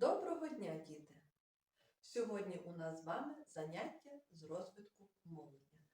Доброго дня, діти! Сьогодні у нас з вами заняття з розвитку мовлення.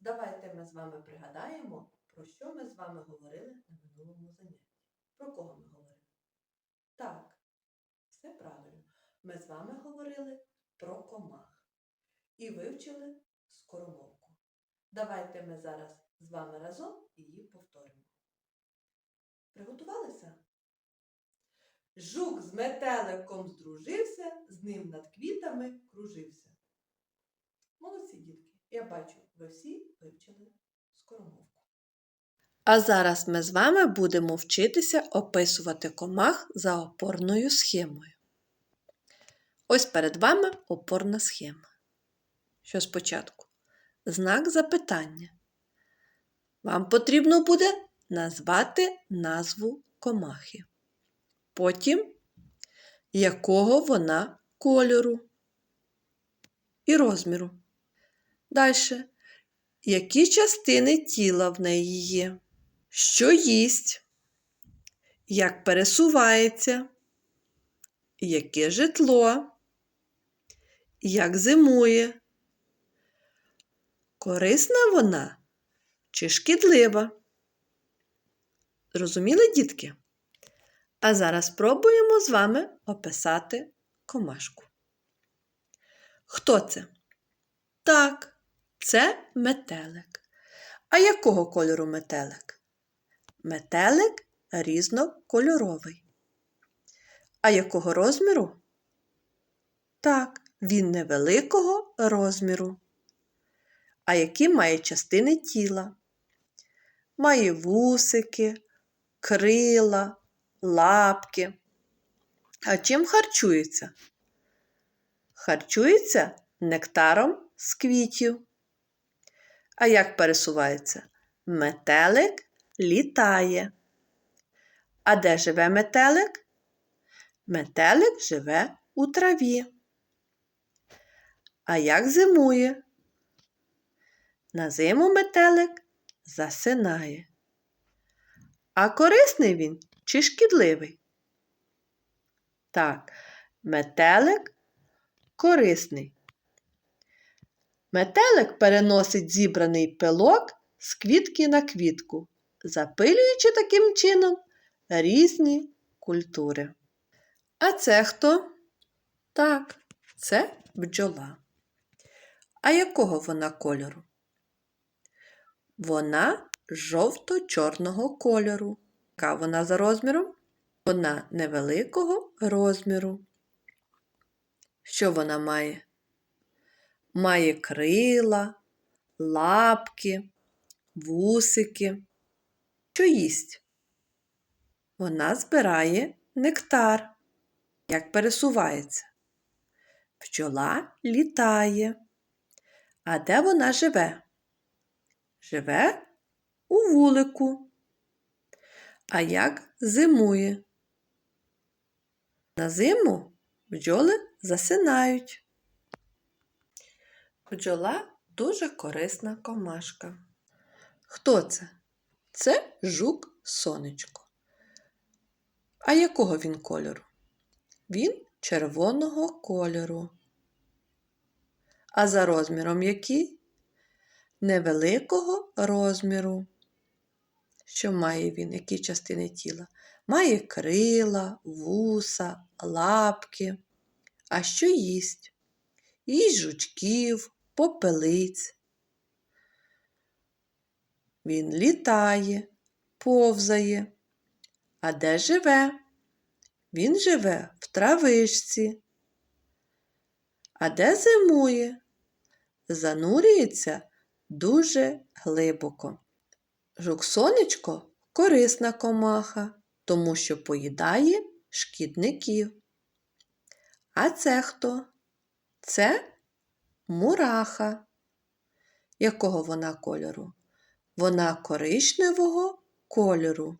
Давайте ми з вами пригадаємо, про що ми з вами говорили на минулому занятті. Про кого ми говорили? Так, все правильно. Ми з вами говорили про комах і вивчили скоромовку. Давайте ми зараз з вами разом її повторимо. Приготувалися? Жук з метеликом здружився, з ним над квітами кружився. Молодці, дітки. Я бачу, ви всі вивчили скоромовку. А зараз ми з вами будемо вчитися описувати комах за опорною схемою. Ось перед вами опорна схема. Що спочатку? Знак запитання. Вам потрібно буде назвати назву комахи. Потім, якого вона кольору і розміру. Далі, які частини тіла в неї є, що їсть, як пересувається, яке житло, як зимує. Корисна вона чи шкідлива? Зрозуміли, дітки? А зараз спробуємо з вами описати комашку. Хто це? Так, це метелик. А якого кольору метелик? Метелик різнокольоровий. А якого розміру? Так, він невеликого розміру. А які має частини тіла? Має вусики, крила, лапки. А чим харчується? Харчується нектаром з квітів. А як пересувається? Метелик літає. А де живе метелик? Метелик живе у траві. А як зимує? На зиму метелик засинає. А корисний він чи шкідливий? Так, метелик корисний. Метелик переносить зібраний пилок з квітки на квітку, запилюючи таким чином різні культури. А це хто? Так, це бджола. А якого вона кольору? Вона жовто-чорного кольору. Яка вона за розміром? Вона невеликого розміру. Що вона має? Має крила, лапки, вусики. Що їсть? Вона збирає нектар. Як пересувається? Пчола літає. А де вона живе? Живе у вулику. А як зимує? На зиму бджоли засинають. Бджола дуже корисна комашка. Хто це? Це жук сонечко. А якого він кольору? Він червоного кольору. А за розміром який? Невеликого розміру. Що має він, які частини тіла? Має крила, вуса, лапки. А що їсть? Їсть жучків, попелиць. Він літає, повзає. А де живе? Він живе в травишці. А де зимує? Занурюється дуже глибоко. Жук-сонечко корисна комаха, тому що поїдає шкідників. А це хто? Це мураха. Якого вона кольору? Вона коричневого кольору,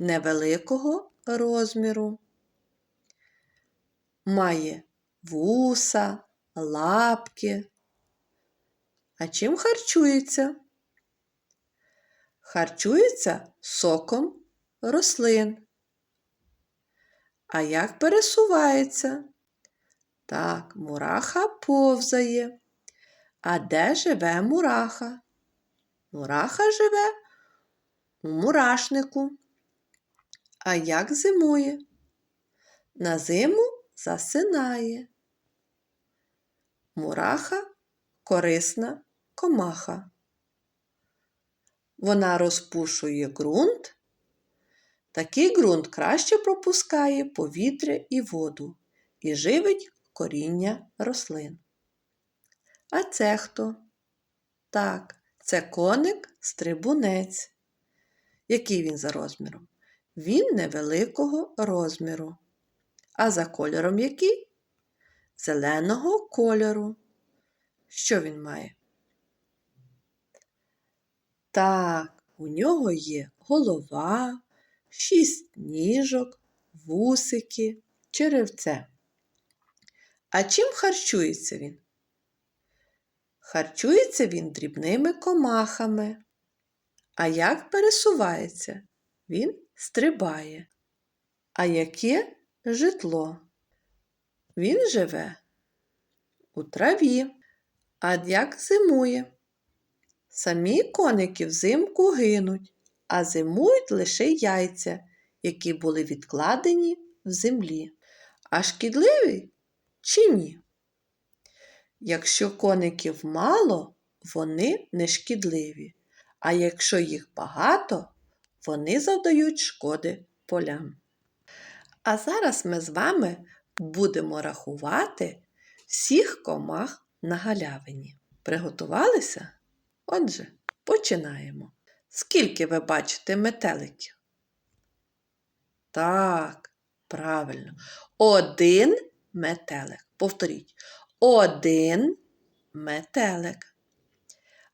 невеликого розміру. Має вуса, лапки. А чим харчується? Харчується соком рослин. А як пересувається? Так, мураха повзає. А де живе мураха? Мураха живе у мурашнику. А як зимує? На зиму засинає. Мураха корисна комаха. Вона розпушує ґрунт. Такий ґрунт краще пропускає повітря і воду і живить коріння рослин. А це хто? Так, це коник стрибунець. Який він за розміром? Він невеликого розміру. А за кольором який? Зеленого кольору. Що він має? Так, у нього є голова, шість ніжок, вусики, черевце. А чим харчується він? Харчується він дрібними комахами. А як пересувається? Він стрибає. А яке житло? Він живе у траві. А як зимує? Самі коники взимку гинуть, а зимують лише яйця, які були відкладені в землі. А шкідливі чи ні? Якщо коників мало, вони не шкідливі, а якщо їх багато, вони завдають шкоди полям. А зараз ми з вами будемо рахувати всіх комах на галявині. Приготувалися? Отже, починаємо. Скільки ви бачите метеликів? Так, правильно. Один метелик. Повторіть. Один метелик.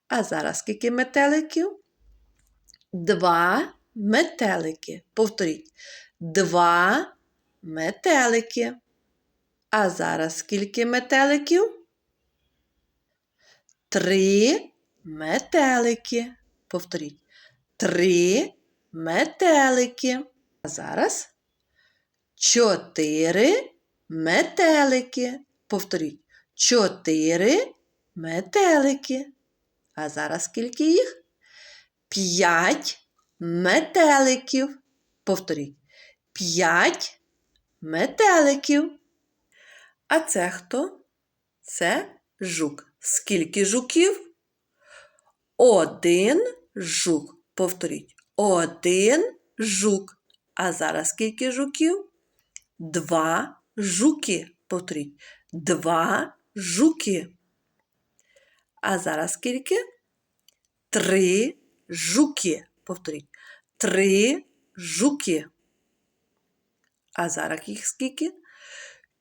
А зараз скільки метеликів? Два метелики. Повторіть. Два метелики. А зараз скільки метеликів? Три метелики. Повторіть. Три метелики. А зараз чотири метелики. Повторіть. Чотири метелики. А зараз скільки їх? П'ять метеликів. Повторіть. П'ять метеликів. А це хто? Це жук. Скільки жуків? Один жук. Повторіть. Один жук. А зараз скільки жуків? Два жуки. Повторіть. Два жуки. А зараз скільки? Три жуки. Повторіть. Три жуки. А зараз їх скільки?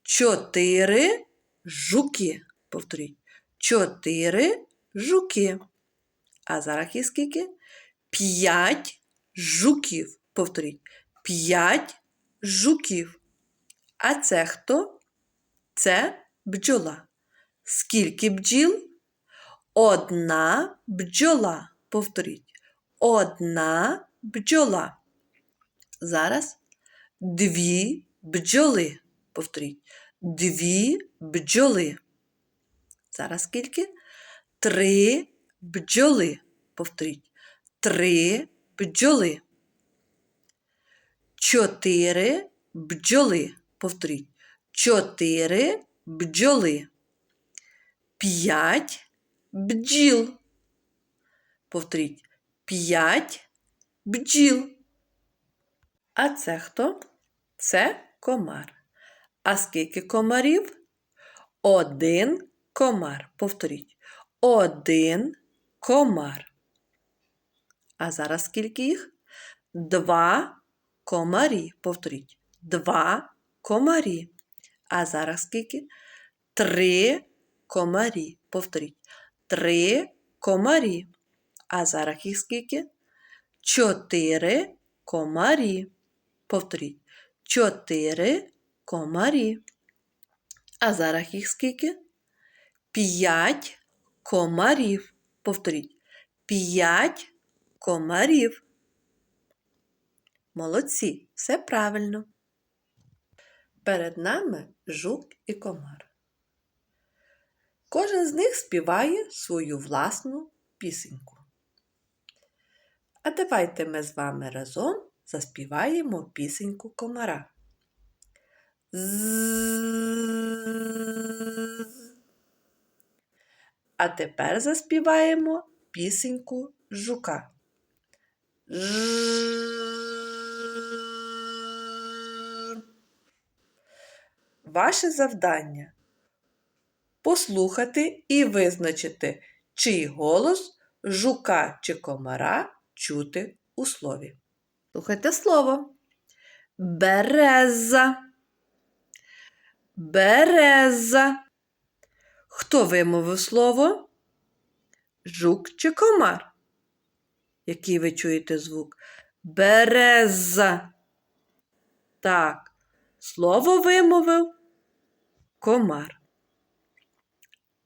Чотири жуки. Повторіть. Чотири жуки. А зараз їх скільки? П'ять жуків. Повторіть. П'ять жуків. А це хто? Це бджола. Скільки бджіл? Одна бджола. Повторіть. Одна бджола. Зараз дві бджоли. Повторіть. Дві бджоли. Зараз скільки? Три бджоли. Повторіть. Три бджоли. Чотири бджоли. Повторіть. Чотири бджоли. П'ять бджіл. Повторіть. П'ять бджіл. А це хто? Це комар. А скільки комарів? Один комар. Повторіть. Один комар. А зараз скільки їх? Два комарі. Повторіть. Два комарі. А зараз скільки? Три комарі. Повторіть. Три комарі. А зараз їх скільки? Чотири комарі. Повторіть. Чотири комарі. А зараз їх скільки? П'ять комарів. Повторіть. П'ять комарів. Молодці, все правильно. Перед нами жук і комар. Кожен з них співає свою власну пісеньку. А давайте ми з вами разом заспіваємо пісеньку комара. З. А тепер заспіваємо пісеньку жука. Ваше завдання послухати і визначити, чий голос жука чи комара чути у слові. Слухайте слово. Береза. Береза. Хто вимовив слово? Жук чи комар? Який ви чуєте звук? Береза. Так, слово вимовив комар.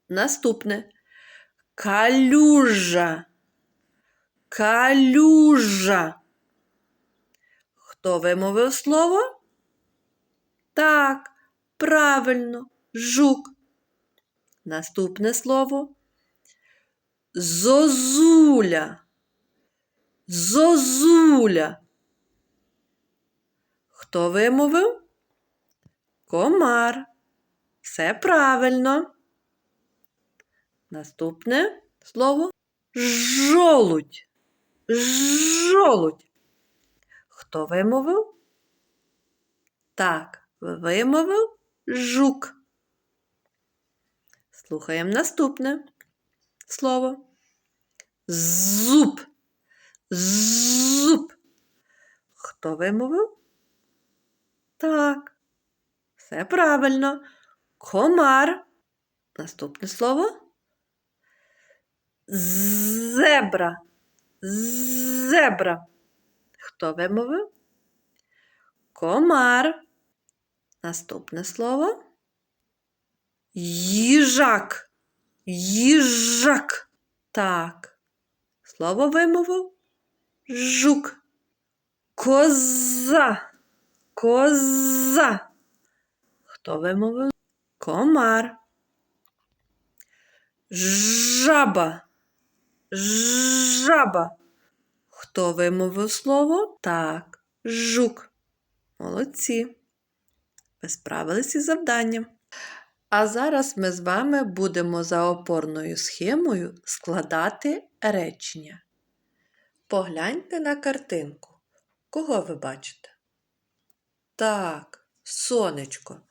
Наступне калюжа. Калюжа. Хто вимовив слово? Так, правильно, жук. Наступне слово зозуля. Зозуля. Хто вимовив? Комар. Все правильно. Наступне слово жолудь. Жолудь. Хто вимовив? Так, вимовив жук. Слухаємо наступне слово. Зуб. Зуб. Хто вимовив? Так. Все правильно. Комар. Наступне слово. Зебра. Зебра. Хто вимовив? Комар. Наступне слово. Їжак. Їжак. Так. Слово вимовив. Жук. Коза. Коза. Хто вимовив? Комар. Жаба. Жаба. Хто вимовив слово? Так, жук. Молодці. Ви справились із завданням. А зараз ми з вами будемо за опорною схемою складати речення. Погляньте на картинку. Кого ви бачите? Так, сонечко.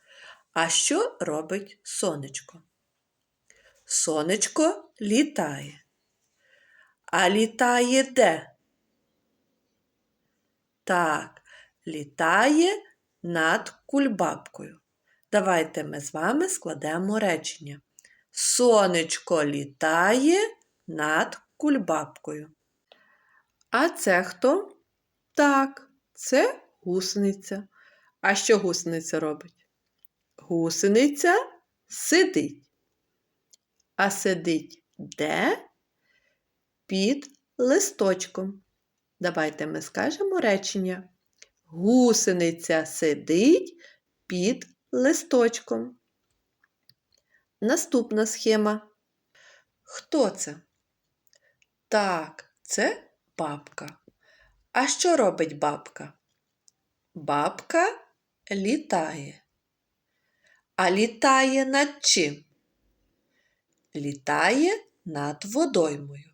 А що робить сонечко? Сонечко літає. А літає де? Так, літає над кульбабкою. Давайте ми з вами складемо речення. Сонечко літає над кульбабкою. А це хто? Так, це гусениця. А що гусениця робить? Гусениця сидить. А сидить де? Під листочком. Давайте ми скажемо речення. Гусениця сидить під листочком. Наступна схема. Хто це? Так, це бабка. А що робить бабка? Бабка літає. А літає над чим? Літає над водоймою.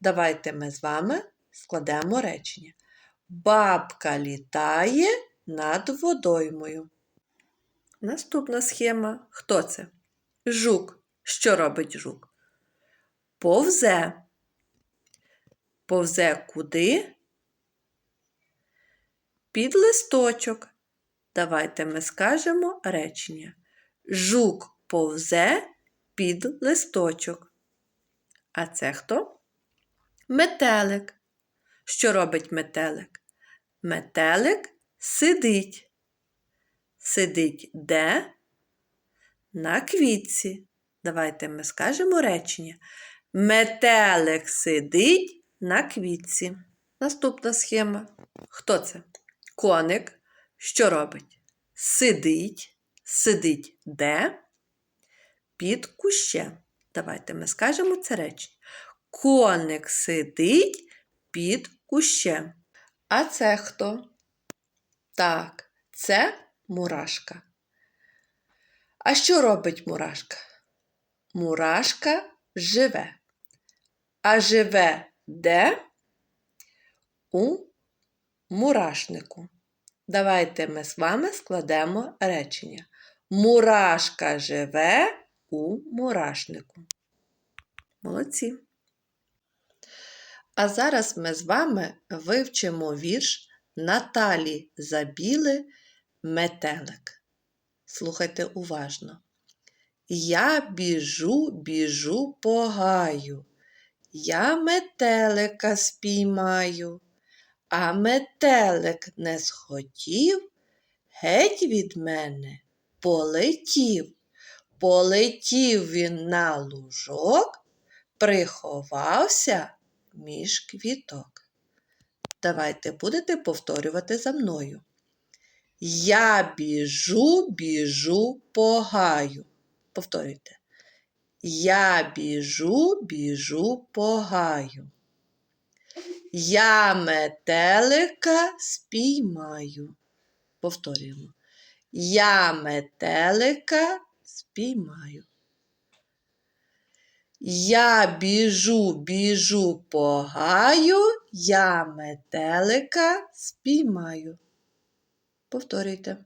Давайте ми з вами складемо речення. Бабка літає над водоймою. Наступна схема. Хто це? Жук. Що робить жук? Повзе. Повзе куди? Під листочок. Давайте ми скажемо речення. Жук повзе під листочок. А це хто? Метелик. Що робить метелик? Метелик сидить. Сидить де? На квітці. Давайте ми скажемо речення. Метелик сидить на квітці. Наступна схема. Хто це? Коник. Що робить? сидить, сидить де? Під кущем. Давайте ми скажемо це речення. Коник сидить під кущем. А це хто? Так, це мурашка. А що робить мурашка? Мурашка живе. А живе де? У мурашнику. Давайте ми з вами складемо речення. Мурашка живе у мурашнику. Молодці. А зараз ми з вами вивчимо вірш Наталі Забіли Метелик. Слухайте уважно. Я біжу, біжу по гаю. Я метелика спіймаю, а метелик не схотів, геть від мене полетів. Полетів він на лужок, приховався між квіток. Давайте будете повторювати за мною. Я біжу, біжу по гаю. Повторюйте. Я біжу, біжу по гаю. Я метелика спіймаю. Повторюємо. Я метелика спіймаю. Я біжу, біжу по гаю, я метелика спіймаю. Повторюйте.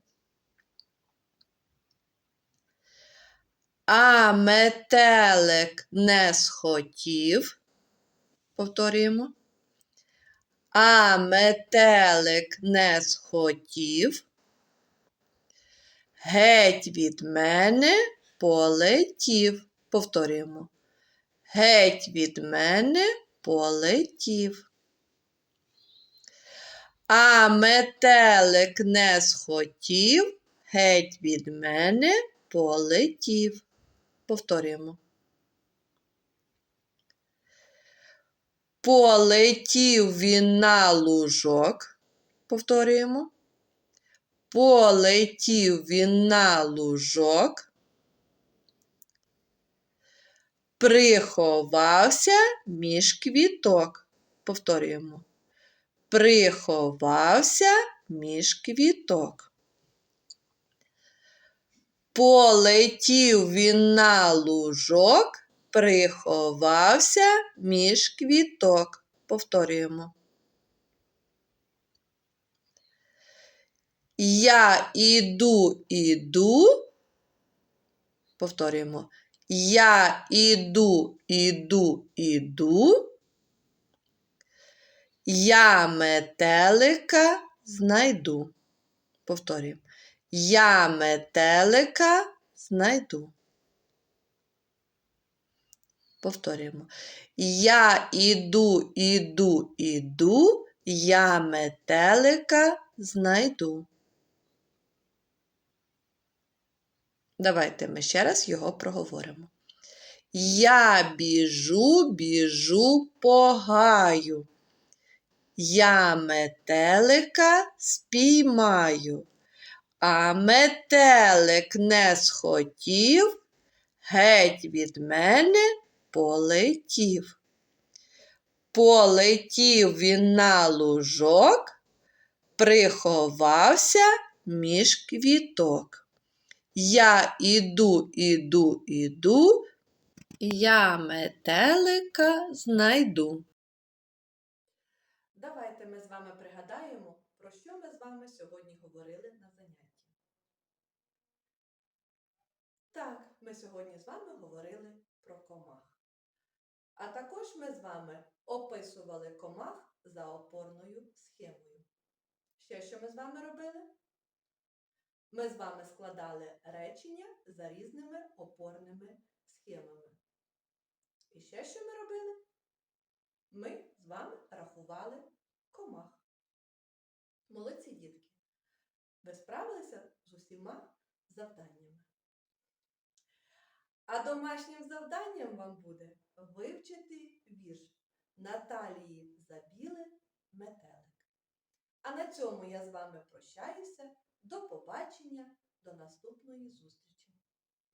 А метелик не схотів. Повторюємо. А метелик не схотів. Геть від мене полетів. Повторюємо. Геть від мене полетів. А метелик не схотів, геть від мене полетів. Повторюємо. Полетів він на лужок. Повторюємо. Полетів він на лужок. Приховався між квіток. Повторюємо. Приховався між квіток. Полетів він на лужок, приховався між квіток. Повторюємо. Я іду, іду. Повторюємо. Я іду, іду, іду. Я метелика знайду. Повторюємо. Я метелика знайду. Повторюємо. Я іду, іду, іду, я метелика знайду. Давайте ми ще раз його проговоримо. Я біжу, біжу по гаю. Я метелика спіймаю, а метелик не схотів, геть від мене полетів. Полетів він на лужок, приховався між квіток. Я іду, іду, іду, я метелика знайду. Давайте ми з вами пригадаємо, про що ми з вами сьогодні говорили на занятті. Так, ми сьогодні з вами говорили про комах. А також ми з вами описували комах за опорною схемою. Ще що ми з вами робили? Ми з вами складали речення за різними опорними схемами. І ще що ми робили? Ми з вами рахували комах. Молодці дітки! Ви справилися з усіма завданнями. А домашнім завданням вам буде вивчити вірш Наталії Забіли Метелик. А на цьому я з вами прощаюся. До побачення, до наступної зустрічі!